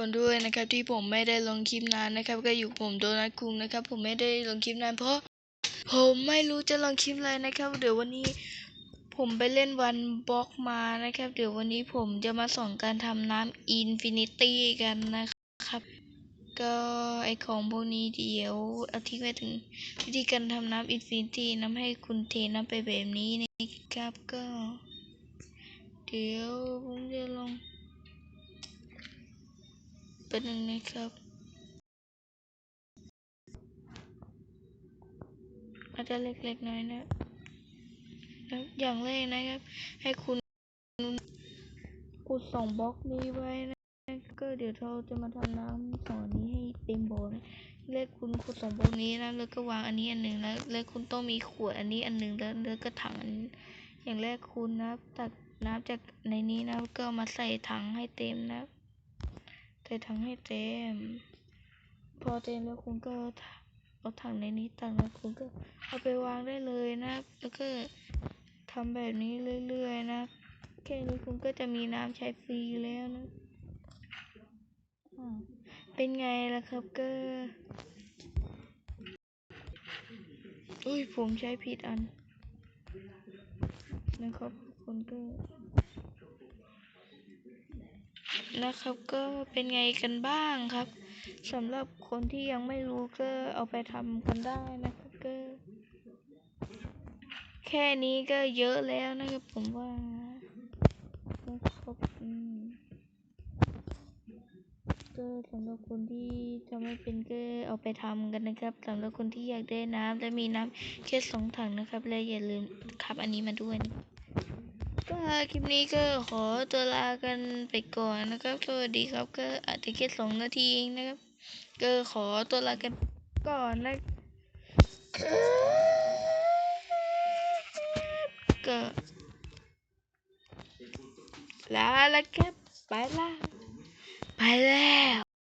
คนด้วยนะครับที่ผมไม่ได้ลงคลิปนานนะครับ ก็อยู่ผมโดนัทคุงนะครับ ผมไม่ได้ลงคลิปนานเพราะ ผมไม่รู้จะลงคลิปอะไรนะครับ เดี๋ยววันนี้ผมไปเล่นวันบล็อกมานะครับ เดี๋ยววันนี้ผมจะมาสอนการทำน้ำอินฟินิตี้กันนะครับ ก็ไอของพวกนี้เดี๋ยวเอาทิ้งไว้ถึงวิธีการทำน้ำอินฟินิตี้น้ำให้คุณเทน้ำไปแบบนี้นะครับก็ เดี๋ยวผมจะลอง เป็นหนึ่งนะครับอาจจะเล็กๆน้อยนะแล้วอย่างแรกนะครับ ให้คุณขุดสองบล็อกนี้ไว้นะก็เดี๋ยวเราจะมาทำน้ำสองนนี้ให้เต็มบ่อนะเลขคุณขุดสองบล็อกนี้นะแล้วก็วางอันนี้อันหนึ่งแล้วแล้วคุณต้องมีขวดอันนี้อันหนึ่งแล้วแล้วก็ถังอันนี้อย่างแรกคุณนะตักน้ำจากในนี้นะก็มาใส่ถังให้เต็มนะ ใส่ถังให้เต็มพอเต็มแล้วคุณก็เอาถังในนี้ตักแล้วคุณก็เอาไปวางได้เลยนะ แล้วก็ทำแบบนี้เรื่อยๆนะ แค่นี้คุณก็จะมีน้ำใช้ฟรีแล้วนะ เป็นไงล่ะครับก็อุ้ยผมใช้ผิดอันนะครับคุณก็ นะครับก็เป็นไงกันบ้างครับสำหรับคนที่ยังไม่รู้ก็เอาไปทำกันได้นะครับก็แค่นี้ก็เยอะแล้วนะครับผมว่านะครับก็สำหรับคนที่จะไม่เป็นก็เอาไปทำกันนะครับสำหรับคนที่อยากได้น้ำและมีน้ำแค่สองถังนะครับ และอย่าลืมขับอันนี้มาด้วยนะ คลิปนี้ก็ขอตัวลากันไปก่อนนะครับ สวัสดีครับ ก็อาจจะแค่สองนาทีเองนะครับ ก็ขอตัวลากันก่อนนะ ก็ลาแล้วครับไปละไปแล้ว